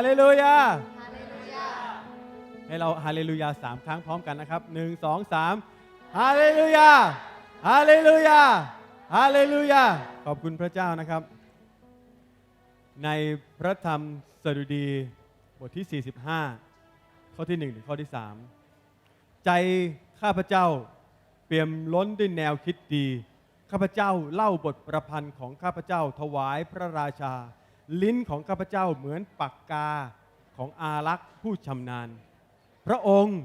ฮาเลลูยา ให้เราฮาเลลูยาสามครั้งพร้อมกันนะครับหนึ่งสองสามฮาเลลูยา ฮาเลลูยา ฮาเลลูยา ขอบคุณพระเจ้านะครับ ในพระธรรมสดุดีบทที่ 45 ข้อที่1ถึงข้อที่ 3 ใจข้าพเจ้าเปี่ยมล้นด้วยแนวคิดดี ข้าพเจ้าเล่าบทประพันธ์ของข้าพเจ้าถวายพระราชา ลิ้นของข้าพเจ้าเหมือนปากกาของอารักษ์ผู้ชำนาญ พระองค์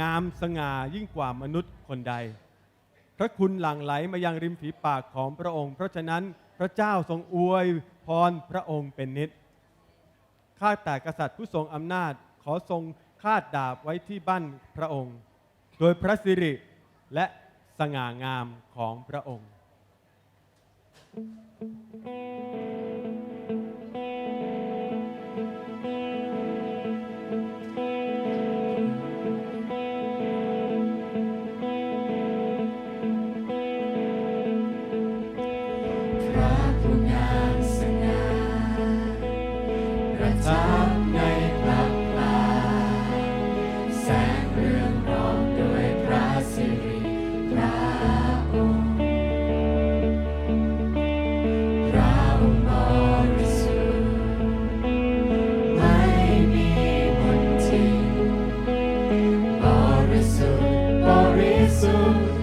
งามสง่ายิ่งกว่ามนุษย์คนใด พระคุณหลั่งไหลมายังริมฝีปากของพระองค์ เพราะฉะนั้นพระเจ้าทรงอวยพรพระองค์เป็นนิด ข้าแต่กษัตริย์ผู้ทรงอำนาจขอทรงคาดดาบไว้ที่บ้านพระองค์ โดยพระสิริและสง่างามของพระองค์ ริ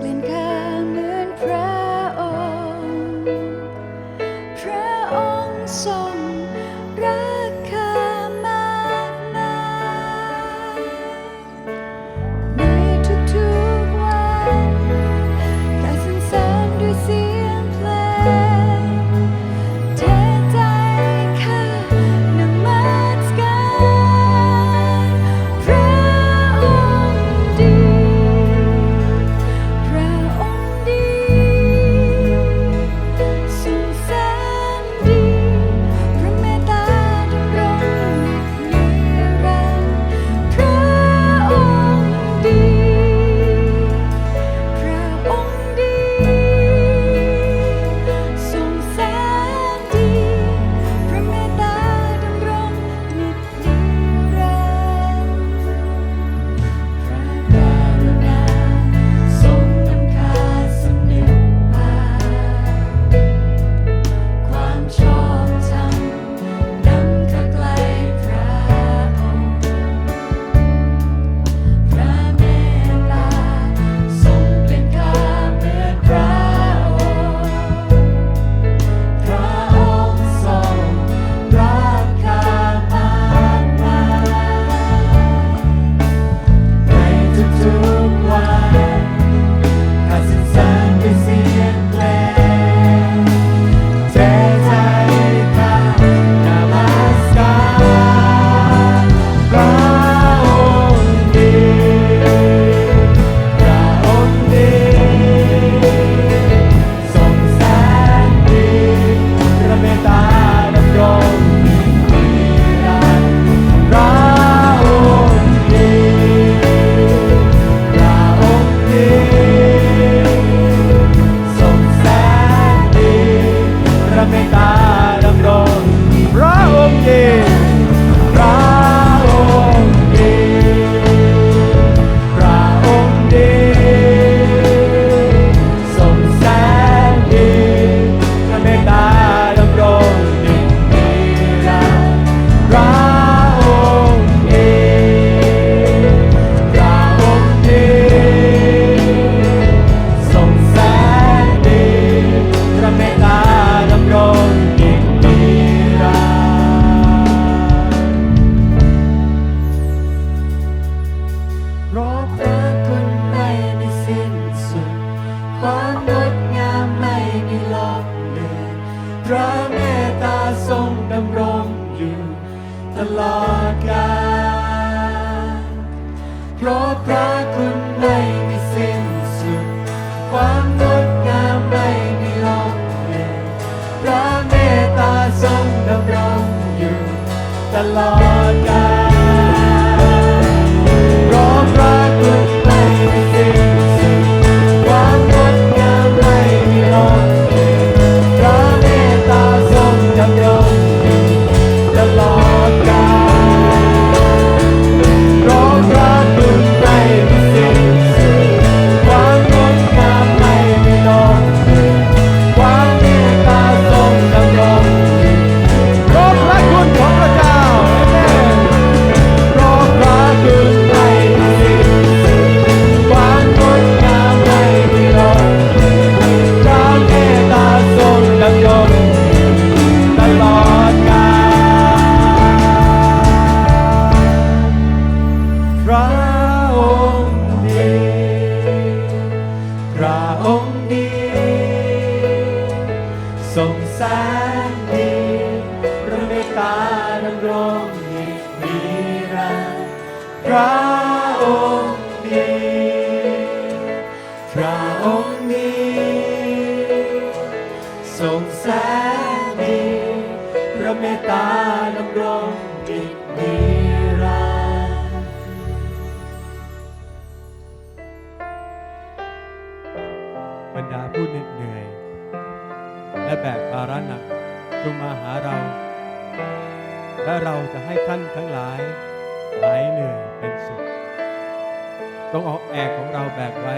เปลี่ยนข้า รรดาผู้เหน็ดเหนื่อย และแบกภาระหนักจงมาหาเรา และเราจะให้ท่านทั้งหลายหายเหนื่อยเป็นสุขต้องเอาแอกของเราแบกไว้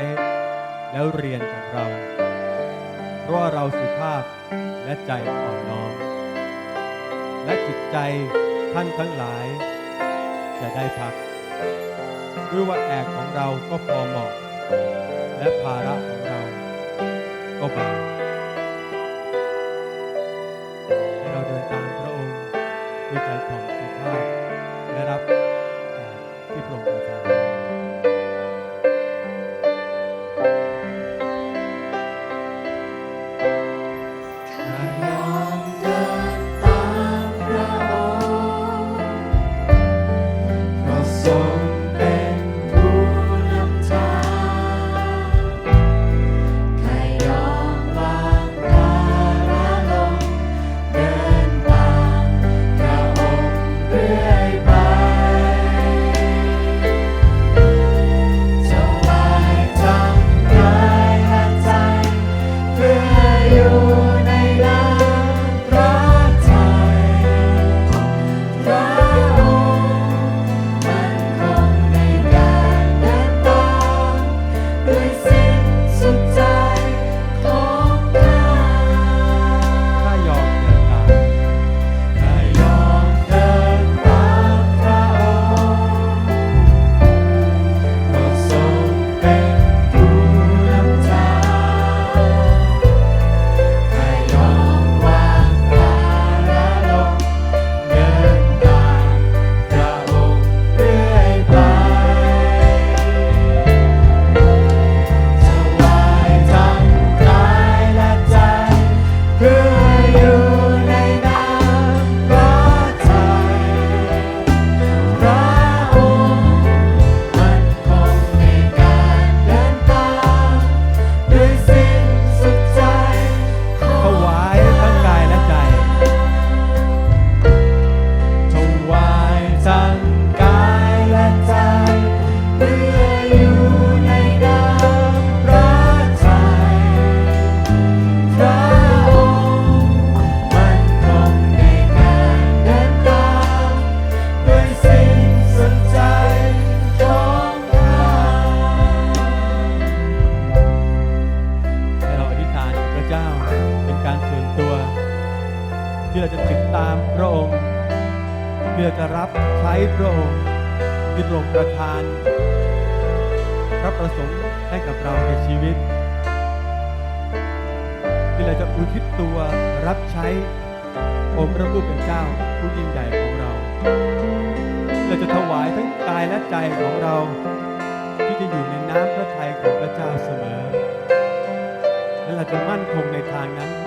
แล้วเรียนจากเรา เพราะเราสุภาพและใจอ่อนน้อมและจิตใจท่านทั้งหลาย จะได้พักด้วยว่าแอกของเราก็พอเหมาะและภาระ Opa. ผู้เป็นเจ้าผู้ยิ่งใหญ่ของเรา เราจะถวายทั้งกายและใจของเรา ที่จะอยู่ในน้ำพระทัยของพระเจ้าเสมอ และเราจะมั่นคงในทางนั้น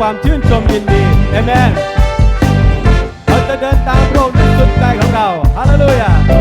ความชื่นชมยินดีเอเมนเราจะเดินตามพระองค์ในสุดใจของเราฮาเลลูยา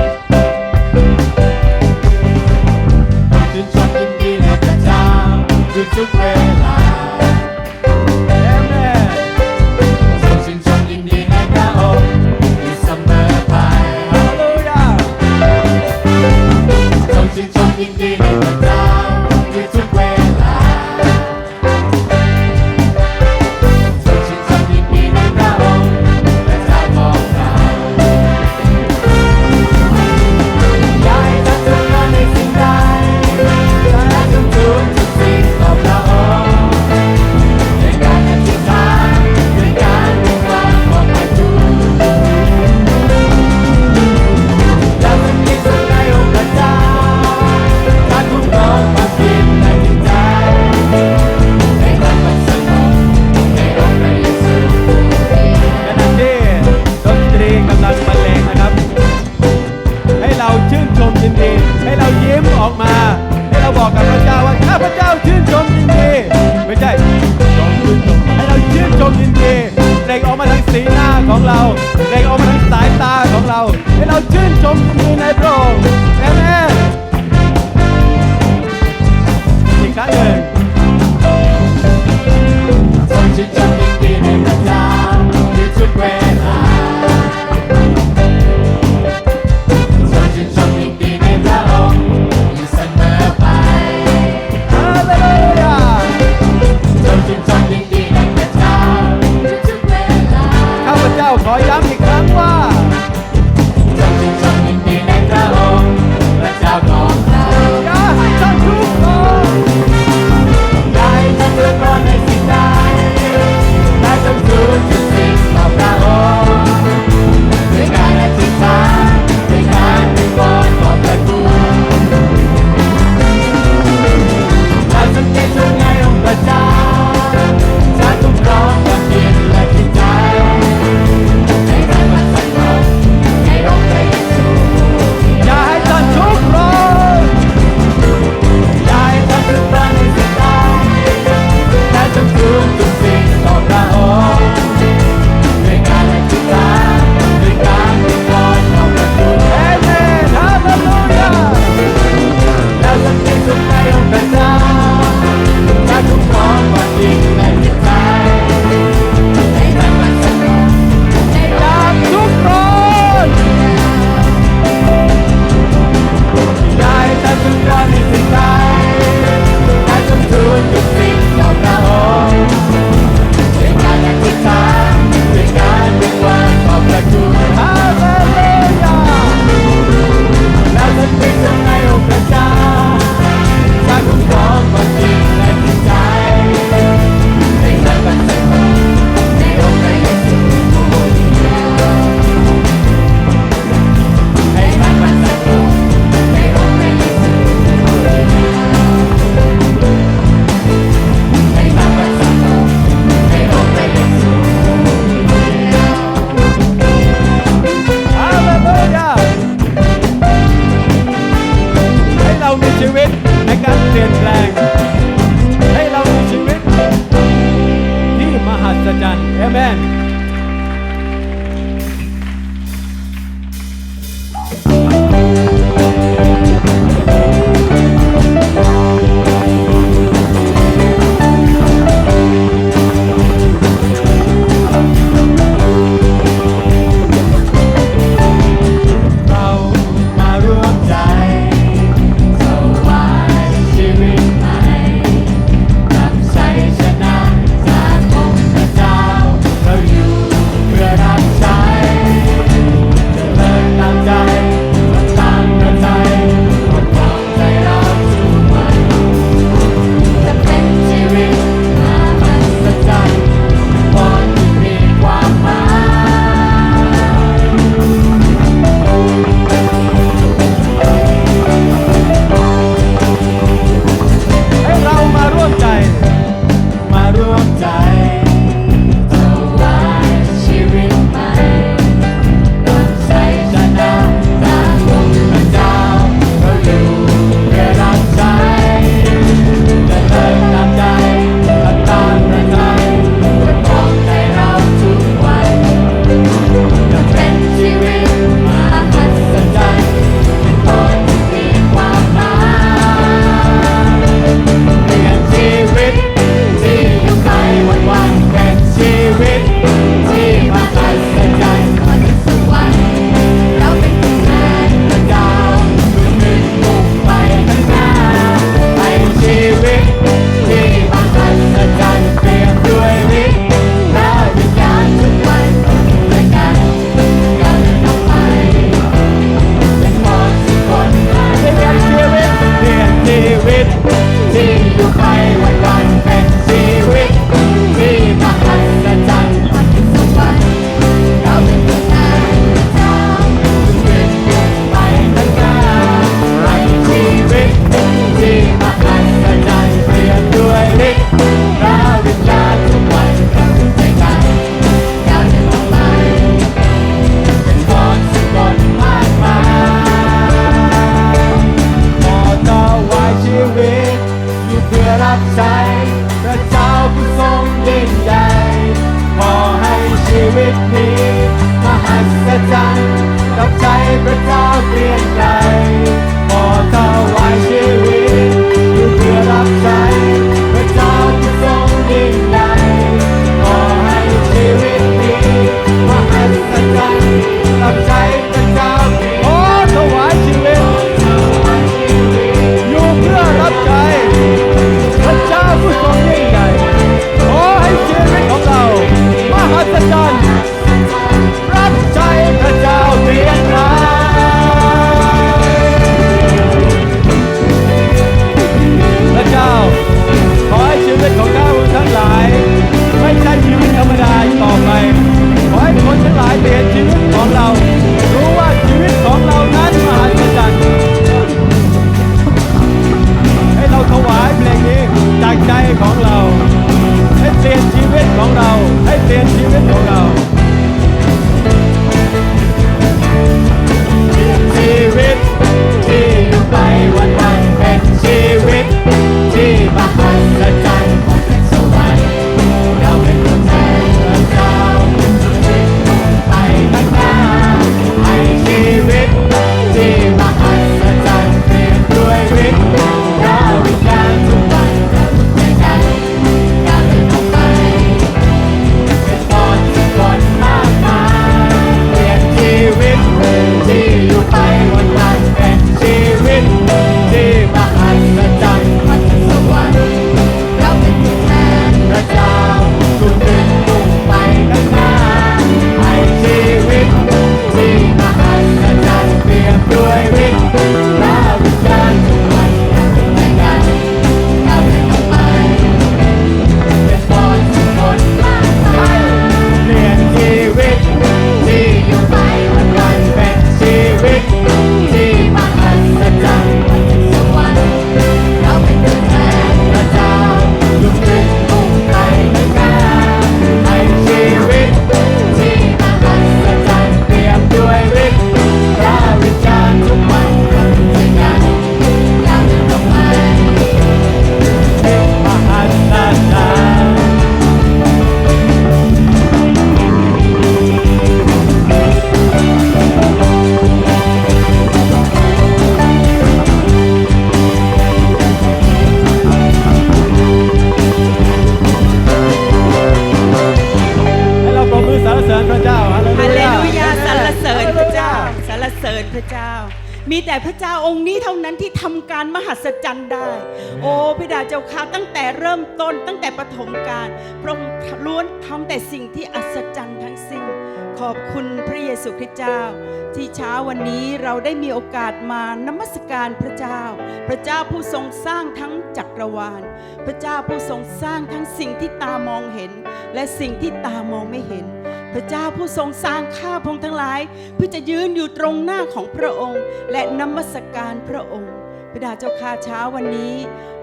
เช้าวันนี้เราได้มีโอกาสมานมัสการพระเจ้า พระเจ้าผู้ทรงสร้างทั้งจักรวาล พระเจ้าผู้ทรงสร้างทั้งสิ่งที่ตามองเห็น และสิ่งที่ตามองไม่เห็น พระเจ้าผู้ทรงสร้างข้าพงทั้งหลาย เพื่อจะยืนอยู่ตรงหน้าของพระองค์ และนมัสการพระองค์พระดาเจ้าข้าเช้าวันนี้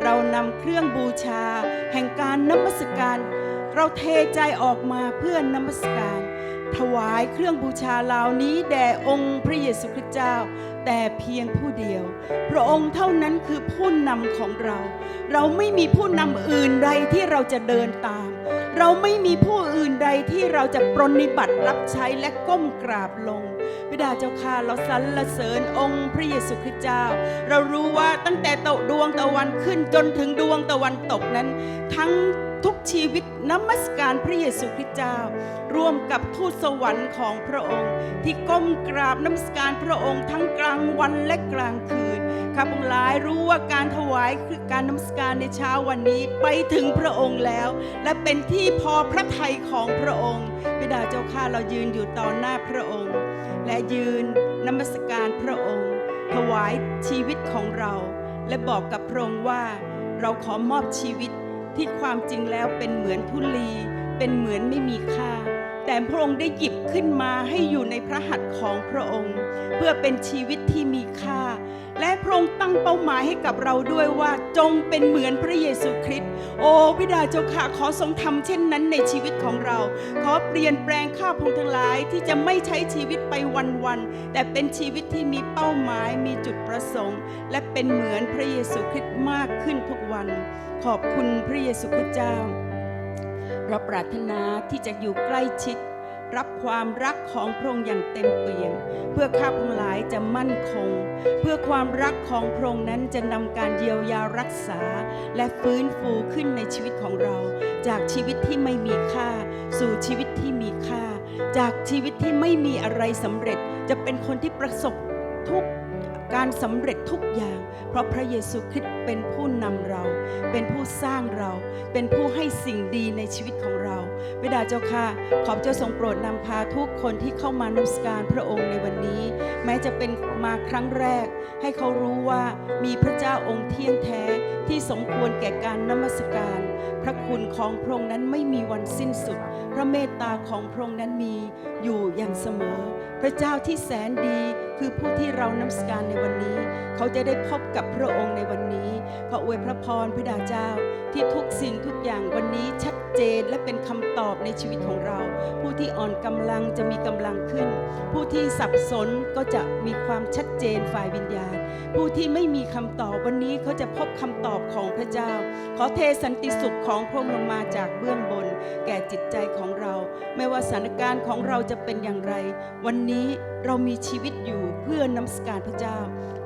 เรานำเครื่องบูชา แห่งการนมัสการ เราเทใจออกมาเพื่อนมัสการ ถวายเครื่องบูชาเหล่านี้แด่องค์พระเยซูคริสต์เจ้า แต่เพียงผู้เดียว พระองค์เท่านั้นคือผู้นำของเรา เราไม่มีผู้นำอื่นใดที่เราจะเดินตาม เราไม่มีผู้อื่นใดที่เราจะปรนนิบัติ รับใช้และก้มกราบลงบิดาเจ้าข้าเราสรรเสริญองค์พระเยซูคริสต์เจ้า เรารู้ว่าตั้งแต่ตะดวงตะวันขึ้นจนถึงดวงตะวันตกนั้น ทั้งทุกชีวิตนมัสการพระเยซูคริสต์เจ้า ร่วมกับทูตสวรรค์ของพระองค์ ที่ก้มกราบนมัสการพระองค์ทั้งกลางวันและกลางคืนข้าพงหลายรู้ว่าการถวายคือการนมัสการในเช้าวันนี้ไปถึงพระองค์แล้ว และเป็นที่พอพระทัยของพระองค์ บิดาเจ้าข้าเรายืนอยู่ต่อหน้าพระองค์ และยืนนมัสการพระองค์ ถวายชีวิตของเรา และบอกกับพระองค์ว่า เราขอมอบชีวิตที่ความจริงแล้วเป็นเหมือนทุลี เป็นเหมือนไม่มีค่า แต่พระองค์ได้หยิบขึ้นมาให้อยู่ในพระหัตถ์ของพระองค์ เพื่อเป็นชีวิตที่มีค่า และพระองค์ตั้งเป้าหมายให้กับเราด้วยว่าจงเป็นเหมือนพระเยซูคริสต์โอ้บิดาเจ้าข้าขอทรงทำเช่นนั้นในชีวิตของเรา ขอเปลี่ยนแปลงข้าพงทั้งหลายที่จะไม่ใช้ชีวิตไปวันๆแต่เป็นชีวิตที่มีเป้าหมายมีจุดประสงค์ และเป็นเหมือนพระเยซูคริสต์มากขึ้นทุกวัน ขอบคุณพระเยซูคริสต์เจ้าเราปรารถนาที่จะอยู่ใกล้ชิด รับความรักของพระองค์อย่างเต็มเปี่ยมเพื่อข้าพงหลายจะมั่นคง เพื่อความรักของพระองค์นั้นจะนำการเยียวยารักษา และฟื้นฟูขึ้นในชีวิตของเรา จากชีวิตที่ไม่มีค่า สู่ชีวิตที่มีค่า จากชีวิตที่ไม่มีอะไรสำเร็จ จะเป็นคนที่ประสบทุก การสำเร็จทุกอย่าง เพราะพระเยซูคริสต์เป็นผู้นำเรา เป็นผู้สร้างเรา เป็นผู้ให้สิ่งดีในชีวิตของเราบิดาเจ้าค่ะ ขอบเจ้าทรงโปรดนำพาทุกคนที่เข้ามานมัสการพระองค์ในวันนี้ แม้จะเป็นมาครั้งแรก ให้เขารู้ว่ามีพระเจ้าองค์เที่ยงแท้ที่สมควรแก่การนมัสการพระคุณของพระองค์นั้นไม่มีวันสิ้นสุด พระเมตตาของพระองค์นั้นมีอยู่อย่างเสมอ พระเจ้าที่แสนดีคือผู้ที่เรานมัสการในวันนี้ เขาจะได้พบกับพระองค์ในวันนี้ ขออวยพระพรพระดาเจ้าที่ทุกสิ่งทุกอย่างวันนี้ชัดเจนและเป็นคำตอบในชีวิตของเรา ผู้ที่อ่อนกำลังจะมีกำลังขึ้น ผู้ที่สับสนก็จะมีความชัดเจนฝ่ายวิญญาณ ผู้ที่ไม่มีคำตอบวันนี้เขาจะพบคำตอบของพระเจ้า ขอเทสันติสุขของพระองค์ลงมาจากเบื้องบน แก่จิตใจของเรา ไม่ว่าสถานการณ์ของเราจะเป็นอย่างไร วันนี้เรามีชีวิตอยู่เพื่อนมัสการพระเจ้า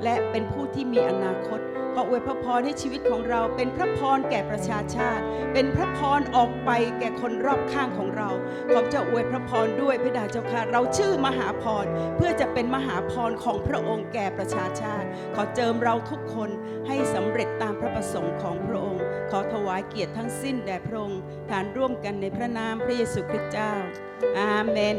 และเป็นผู้ที่มีอนาคตขออวยพระพรให้ชีวิตของเรา เป็นพระพรแก่ประชาชาติ เป็นพระพรออกไปแก่คนรอบข้างของเรา ขอบเจ้าอวยพระพรด้วยพระดาเจ้าค่ะ เราชื่อมหาพรเพื่อจะเป็นมหาพรของพระองค์แก่ประชาชาติ ขอเจิมเราทุกคนให้สำเร็จตามพระประสงค์ของพระองค์ ขอถวายเกียรติทั้งสิ้นแด่พระองค์ฐานร่วมกันในพระนามพระเยซูคริสต์เจ้า อาเมน